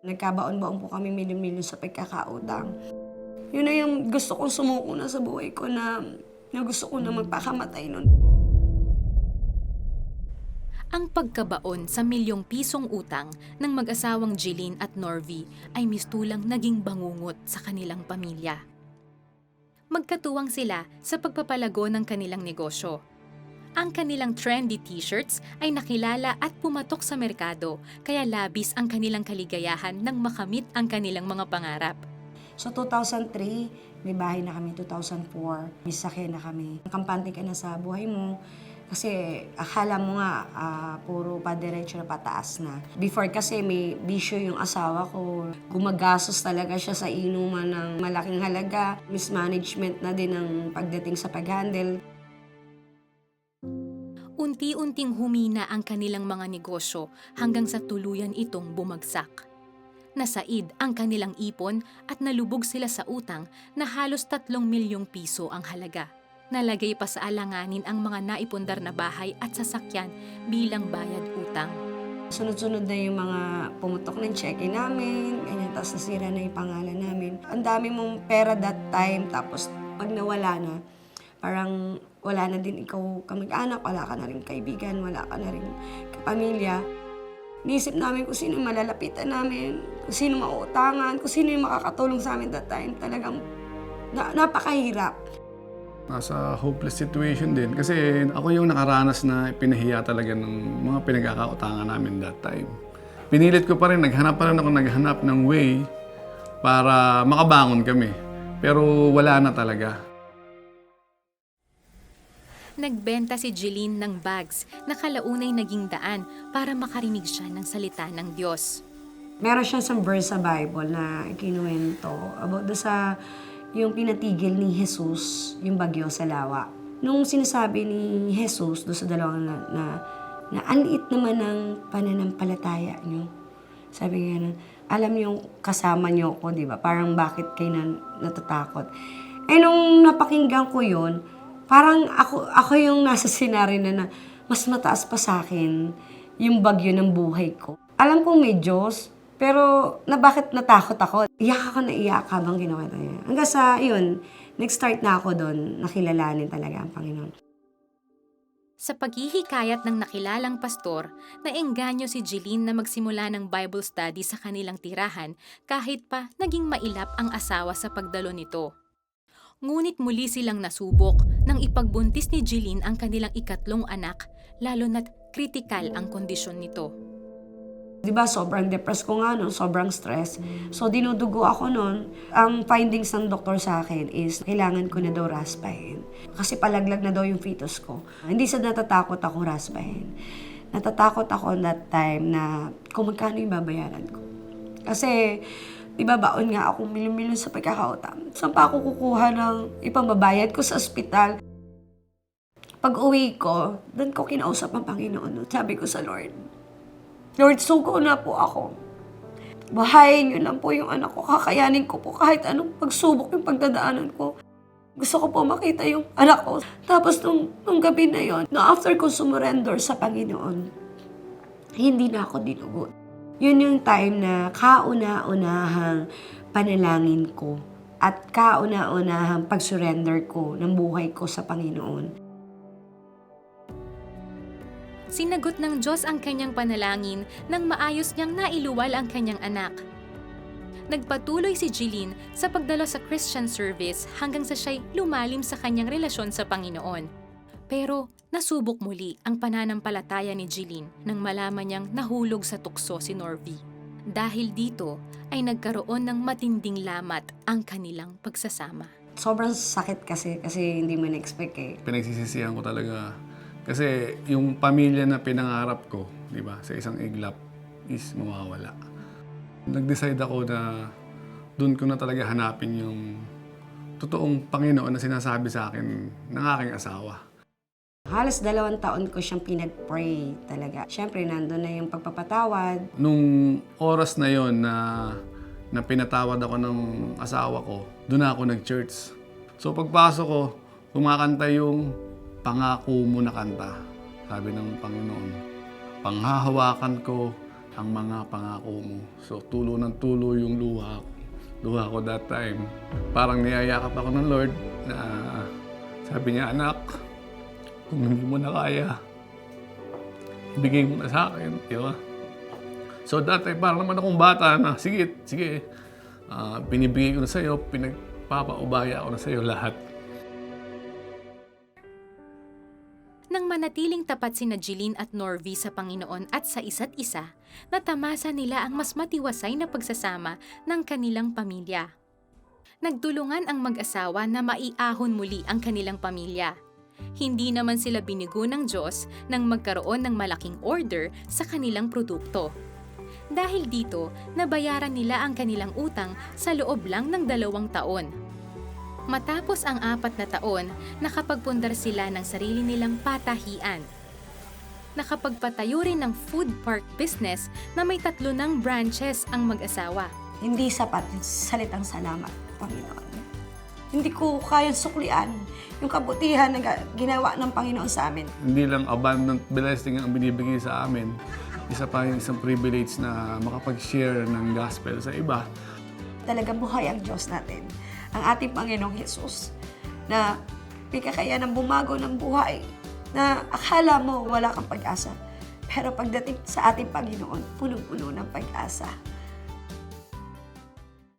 Nagkabaon-baon po kami milyon-milyon sa pagkakautang. Yun na yung gusto kong sumuko na sa buhay ko na, na gusto ko na magpakamatay nun. Ang pagkabaon sa milyong pisong utang ng mag-asawang Jeline at Norvie ay mistulang naging bangungot sa kanilang pamilya. Magkatuwang sila sa pagpapalago ng kanilang negosyo. Ang kanilang trendy t-shirts ay nakilala at pumatok sa merkado, kaya labis ang kanilang kaligayahan nang makamit ang kanilang mga pangarap. So 2003, may bahay na kami. 2004, may sakyan na kami. Kampante ka na sa buhay mo. Kasi akala mo nga, ah, puro pa diretso na pataas na. Before kasi may bisyo yung asawa ko. Gumagastos talaga siya sa inuman ng malaking halaga. Mismanagement na din ang pagdating sa pag-handle. Unti-unting humina ang kanilang mga negosyo hanggang sa tuluyan itong bumagsak. Nasaid ang kanilang ipon at nalubog sila sa utang na halos tatlong milyong piso ang halaga. Nalagay pa sa alanganin ang mga naipundar na bahay at sasakyan bilang bayad utang. Sunod-sunod na yung mga pumutok ng cheque namin, ganyan, tapos nasira na yung pangalan namin. Ang dami mong pera that time, tapos pag nawala na, parang wala na din ikaw kamag-anak, wala ka na rin kaibigan, wala ka na rin kapamilya. Niisip namin kung sino yung malalapitan namin, kung sino mauutangan, kung sino yung makakatulong sa amin that time. Talagang na, napakahirap. Nasa hopeless situation din kasi ako yung nakaranas na pinahiya talaga ng mga pinagkakautangan namin that time. Pinilit ko pa rin, naghanap pa rin ako naghanap ng way para makabangon kami. Pero wala na talaga. Nagbenta si Jeline ng bags na kalaunay naging daan para makarinig siya ng salita ng Diyos. Meron siya sa verse sa Bible na kinuwento about do sa yung pinatigil ni Jesus yung bagyo sa lawa. Nung sinasabi ni Jesus do sa dalawang na, na, na ang liit naman ng pananampalataya niyo. Sabi nga na, alam niyo kasama niyo ako, di ba? Parang bakit kayo na, natatakot. Eh nung napakinggan ko yun, parang ako, ako yung nasa senaryo na, na mas mataas pa sa akin yung bagyo ng buhay ko. Alam kong may Diyos, pero na bakit natakot ako? Iyak ako na iyak habang ginawa niya. Hanggang sa, yun, nag-start na ako doon, nakilalanin talaga ang Panginoon. Sa paghihikayat ng nakilalang pastor, naengganyo si Jeline na magsimula ng Bible study sa kanilang tirahan kahit pa naging mailap ang asawa sa pagdalo nito. Ngunit muli silang nasubok nang ipagbuntis ni Jeline ang kanilang ikatlong anak, lalo na't kritikal ang kondisyon nito. Di ba, sobrang depressed ko nga noon, sobrang stress. So, dinudugo ako noon. Ang findings ng doktor sa akin is, kailangan ko na daw raspahin. Kasi palaglag na daw yung fetus ko. Hindi sa natatakot akong raspahin. Natatakot ako that time na kung magkano yung babayaran ko. Kasi, di ba, baon nga ako milyon-milyon sa pagkakautang. Saan pa ako kukuha ng ipambabayad ko sa ospital? Pag uwi ko, doon ko kinausap ang Panginoon. Sabi ko sa Lord, Lord, sugo na po ako. Bahayin niyo lang po yung anak ko. Kakayanin ko po kahit anong pagsubok yung pagdadaanan ko. Gusto ko po makita yung anak ko. Tapos nung, nung gabi na yon, no, after ko sumurrender sa Panginoon, hindi na ako dinugot. Yun yung time na kauna-unahang panalangin ko at kauna-unahang pagsurrender ko ng buhay ko sa Panginoon. Sinagot ng Diyos ang kanyang panalangin nang maayos niyang nailuwal ang kanyang anak. Nagpatuloy si Jeline sa pagdalo sa Christian service hanggang sa siya'y lumalim sa kanyang relasyon sa Panginoon. Pero nasubok muli ang pananampalataya ni Jeline nang malaman niyang nahulog sa tukso si Norvie. Dahil dito ay nagkaroon ng matinding lamat ang kanilang pagsasama. Sobrang sakit kasi, kasi hindi mo na-expect eh. Pinagsisisihan ko talaga. Kasi yung pamilya na pinangarap ko, di ba, sa isang iglap, is mawawala. Nag-decide ako na doon ko na talaga hanapin yung totoong Panginoon na sinasabi sa akin ng aking asawa. Halos dalawang taon ko siyang pinag-pray talaga. Siyempre, nandun na yung pagpapatawad. Nung oras na yon na, na pinatawad ako ng asawa ko, doon ako nag-church. So pagpasok ko, kumakanta yung pangako mo na kanta. Sabi ng Panginoon, panghahawakan ko ang mga pangako mo. So, tulo ng tulo yung luha ko. Luha ko that time. Parang niyayakap ako ng Lord na sabi niya, anak, kung hindi mo na kaya, bigay mo na sa akin. Di ba? So, time, parang naman akong bata na, sige, sige, ah, binibigay ko na sa'yo, pinagpapaubaya ko na sa'yo lahat. Nang manatiling tapat sina Jeline at Norvi sa Panginoon at sa isa't isa, natamasa nila ang mas matiwasay na pagsasama ng kanilang pamilya. Nagtulungan ang mag-asawa na maiahon muli ang kanilang pamilya. Hindi naman sila binigo ng Diyos nang magkaroon ng malaking order sa kanilang produkto. Dahil dito, nabayaran nila ang kanilang utang sa loob lang ng dalawang taon. Matapos ang apat na taon, nakapagpundar sila ng sarili nilang patahian. Nakapagpatayo rin ng food park business na may tatlo ng branches ang mag-asawa. Hindi sapat yung salitang salamat, Panginoon. Hindi ko kayang suklian yung kabutihan na ginawa ng Panginoon sa amin. Hindi lang abundant blessing ang binibigay sa amin. Isa pa yung isang privilege na makapag-share ng gospel sa iba. Talaga buhay ang Diyos natin. Ang ating Panginoong Jesus na may kakayanang bumago ng buhay na akala mo wala kang pag-asa. Pero pagdating sa ating Panginoon, punong-puno ng pag-asa.